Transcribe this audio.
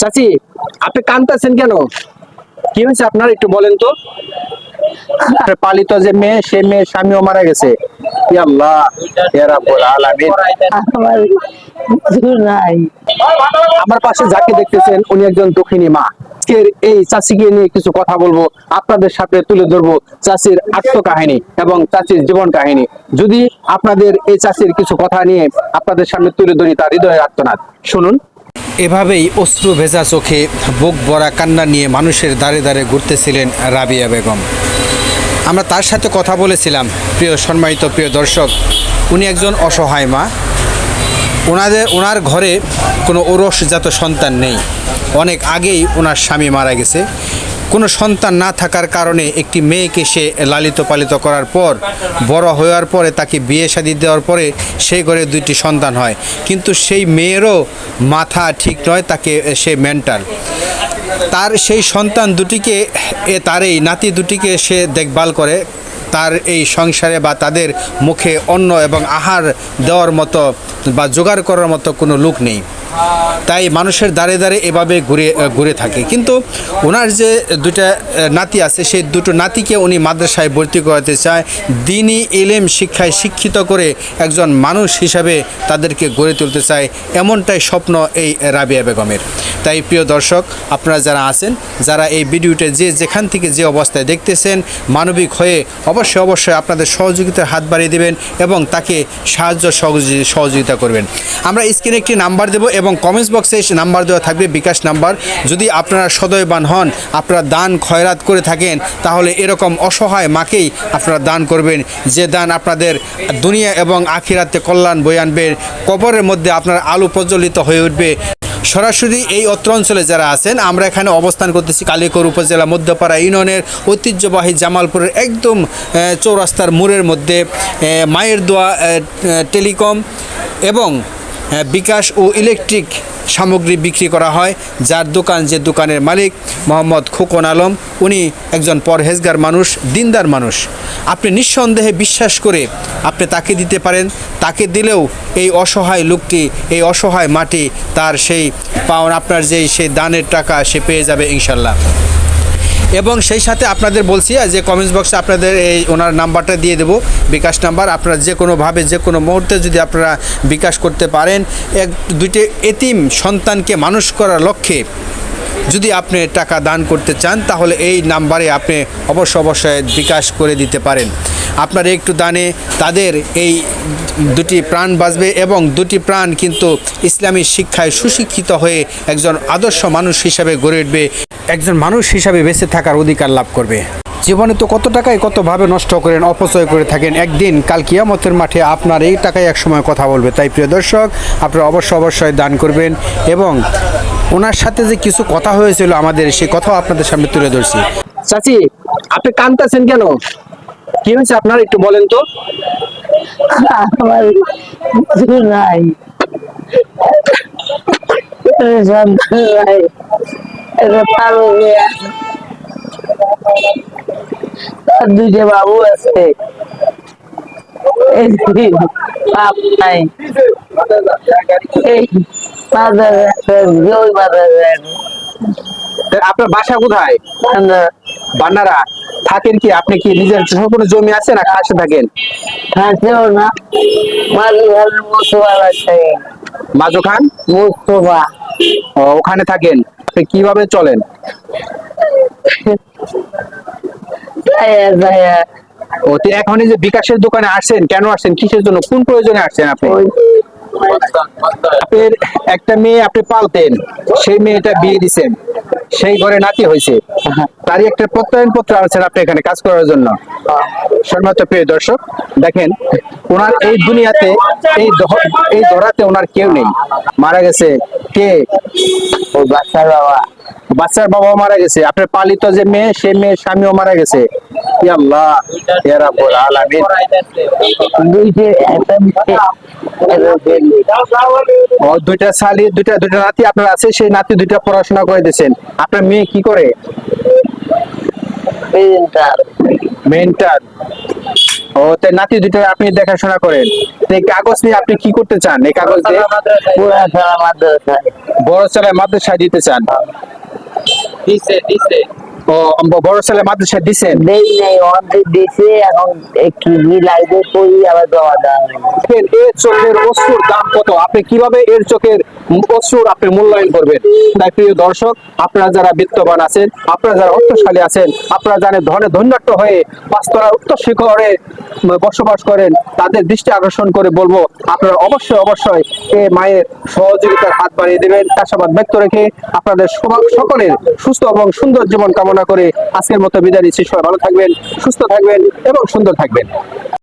চাচি আপনি কানতেছেন কেন? কি হয়েছে আপনার একটু বলেন তো? পালিত যে মেয়ে সে মেয়ে স্বামীও মারা গেছে। আল্লাহ আমার পাশে যাকে দেখতেছেন উনি একজন দক্ষিণী মা। এই চাচিকে নিয়ে কিছু কথা বলব আপনাদের সাথে তুলে ধরবো চাচির আত্মকাহিনী এবং চাচির জীবন কাহিনী। যদি আপনাদের এই চাচির কিছু কথা নিয়ে আপনাদের সামনে তুলে ধরি তার হৃদয়ের আত্মনাদ। শুনুন। এভাবেই অশ্রু ভেজা চোখে বুক বড়া কান্না নিয়ে মানুষের দাঁড়ে দাঁড়ে ঘুরতেছিলেন রাবিয়া বেগম। আমরা তার সাথে কথা বলেছিলাম, প্রিয় সম্মানিত প্রিয় দর্শক। উনি একজন অসহায় মা। ওনাদের, ওনার ঘরে কোনো ওরসজাত সন্তান নেই। অনেক আগেই ওনার স্বামী মারা গেছে। কোনো সন্তান না থাকার কারণে একটি মেয়েকে সে লালিত পালিত করার পর, বড় হওয়ার পরে তাকে বিয়ে শাদি দেওয়ার পরে সেই ঘরে দুইটি সন্তান হয়। কিন্তু সেই মেয়েরও মাথা ঠিক নয়, তাকে সে মেন্টাল। তার সেই সন্তান দুটিকে, এ তার এই নাতি দুটিকে সে দেখভাল করে। তার এই সংসারে বা তাদের মুখে অন্ন এবং আহার দেওয়ার মতো বা জোগাড় করার মতো কোনো লোক নেই। তাই মানুষের দাঁড়ে দাঁড়ে এভাবে ঘুরে ঘুরে থাকে। কিন্তু ওনার যে দুটা নাতি আছে, সেই দুটো নাতিকে উনি মাদ্রাসায় ভর্তি করাতে চায়। দিনই এলেম শিক্ষায় শিক্ষিত করে একজন মানুষ হিসাবে তাদেরকে গড়ে তুলতে চায়। এমনটাই স্বপ্ন এই রাবিয়া বেগমের। তাই প্রিয় দর্শক, আপনারা যারা আছেন, যারা এই ভিডিওটা যে যেখান থেকে যে অবস্থায় দেখতেছেন, মানবিক হয়ে অবশ্যই অবশ্যই আপনাদের সহযোগিতার হাত বাড়িয়ে দেবেন এবং তাকে সাহায্য সহযোগি- সহযোগিতা করবেন। আমরা স্ক্রিনে একটি নাম্বার দেব এবং কমেন্টস বক্সে নাম্বার দেওয়া থাকবে, বিকাশ নাম্বার। যদি আপনারা সদয়বান হন, আপনারা দান খয়রাত করে থাকেন, তাহলে এরকম অসহায় মাকেই আপনারা দান করবেন। যে দান আপনাদের দুনিয়া এবং আখিরাতে কল্যাণ বয়ে আনবে, কবরের মধ্যে আপনার আলো প্রজ্বলিত হয়ে উঠবে। সরাসরি এই অত্র অঞ্চলে যারা আছেন, আমরা এখানে অবস্থান করতেছি কালিকর উপজেলা মধ্যপাড়া ইউনিয়নের ঐতিহ্যবাহী জামালপুরের একদম চৌরাস্তার মোড়ের মধ্যে মায়ের দোয়া টেলিকম এবং বিকাশ ও ইলেকট্রিক সামগ্রী বিক্রি করা হয়, যার দোকান যে দোকানের মালিক মোহাম্মদ খোকন আলম, উনি একজন পরহেজগার মানুষ, দিনদার মানুষ। আপনি নিঃসন্দেহে বিশ্বাস করে আপনি তাকে দিতে পারেন, তাকে দিলেও এই অসহায় লোকটি, এই অসহায় মাটি তার সেই পাওন, আপনার যেই সেই দানের টাকা সে পেয়ে যাবে ইনশাল্লাহ। এবং সেই সাথে আপনাদের বলছি যে কমেন্টস বক্সে আপনাদের এই ওনার নাম্বারটা দিয়ে দেবো, বিকাশ নাম্বার। আপনারা যে কোনোভাবে, যে কোনো মুহূর্তে যদি আপনারা বিকাশ করতে পারেন, এক দুইটি এতিম সন্তানকে মানুষ করার লক্ষ্যে যদি আপনি টাকা দান করতে চান, তাহলে এই নাম্বারে আপনি অবশ্য অবশ্যই বিকাশ করে দিতে পারেন। আপনার একটু দানে তাদের এই দুটি প্রাণ বাঁচবে এবং দুটি প্রাণ কিন্তু ইসলামী শিক্ষায় সুশিক্ষিত হয়ে একজন আদর্শ মানুষ হিসাবে গড়ে উঠবে, একজন মানুষ হিসাবে বেঁচে থাকার অধিকার লাভ করবে। জীবনে তো কত টাকায় কতভাবে নষ্ট করেন, অপচয় করে থাকেন, একদিন কাল কিয়ামতের মাঠে আপনার এই টাকায় একসময় কথা বলবে। তাই প্রিয় দর্শক, আপনারা অবশ্য অবশ্যই দান করবেন এবং ওনার সাথে যে কিছু কথা হয়েছিল আমাদের সেই কথাও আপনাদের সামনে তুলে ধরছি। চাচি আপনি কানতেছেন কেন? কি হয়েছে আপনার একটু বলেন তো। নাই। দুইটা বাবু আছে। এই বাপ নাই। আপনার বাসা কোথায়? বান্নারা থাকেন কি? আপনি কি নিজের কোনো জমি আছে না খাসে থাকেন? না। মাজু খান? মুস্তফা ওখানে থাকেন। আপনি কীভাবে চলেন? ও এখন এই যে বিকাশের দোকানে আসছেন কেন আসছেন কিসের জন্য? কোন প্রয়োজনে আসছেন আপনি? একটা মেয়ে আপনি পালতেন, সেই মেয়েটা বিয়ে দিছেন, সেই ঘরে নাতি হয়েছে তারই একটা প্রত্যয়ন পত্র আনছেন আপনি এখানে কাজ করার জন্য। সম্মানিত প্রিয় দর্শক, দেখেন, ওনার এই দুনিয়াতে, এই এই ধরাতে ওনার কেউ নেই। মারা গেছে কে? ওই বাচ্চার বাবা। বাচ্চার বাবা মারা গেছে আপনার পালিত যে মেয়ে সে মেয়ের স্বামীও মারা গেছে। আল্লাহ আলামিন। দুইটে। ও দুইটা দুইটা নাতি আপনার আছে সেই নাতি দুইটা পড়াশোনা করে দিয়েছেন। আপনার মেয়ে কি করে? ও তাই নাতি দুটো আপনি দেখাশোনা করেন। এই কাগজ নিয়ে আপনি কি করতে চান? এই কাগজ দিয়ে বড় ছেলে মাদ্রাসায় দিতে চান। দিছে দিছে। ও ব- বড় ছেলে মাদ্রাসায় দিছেন দেই নেই অর্ধেক দিছে এখন এ কি কি লাগবে করি আবার দেওয়া হবে। এর চোখের অশ্রুর দাম কত? আপনি কীভাবে এর চোখের অশ্রুর আপনি মূল্যায়ন করবেন? তাই প্রিয় দর্শক আপনারা যারা বিত্তবান আছেন আপনারা যারা অর্থশালী আছেন আপনারা জানেন ধনে ধন্যাট্য হয়ে পাঁচতলার উত্তর শিখরে বসবাস করেন তাদের দৃষ্টি আকর্ষণ করে বলব আপনারা অবশ্যই অবশ্যই এ মায়ের সহযোগিতার হাত বাড়িয়ে দেবেন। আশাবাদ ব্যক্ত রেখে আপনাদের সবা- সকলের সুস্থ এবং সুন্দর জীবন কামনা করে আজকের মতো বিদায় নিচ্ছি। সবাই ভালো থাকবেন, সুস্থ থাকবেন এবং সুন্দর থাকবেন।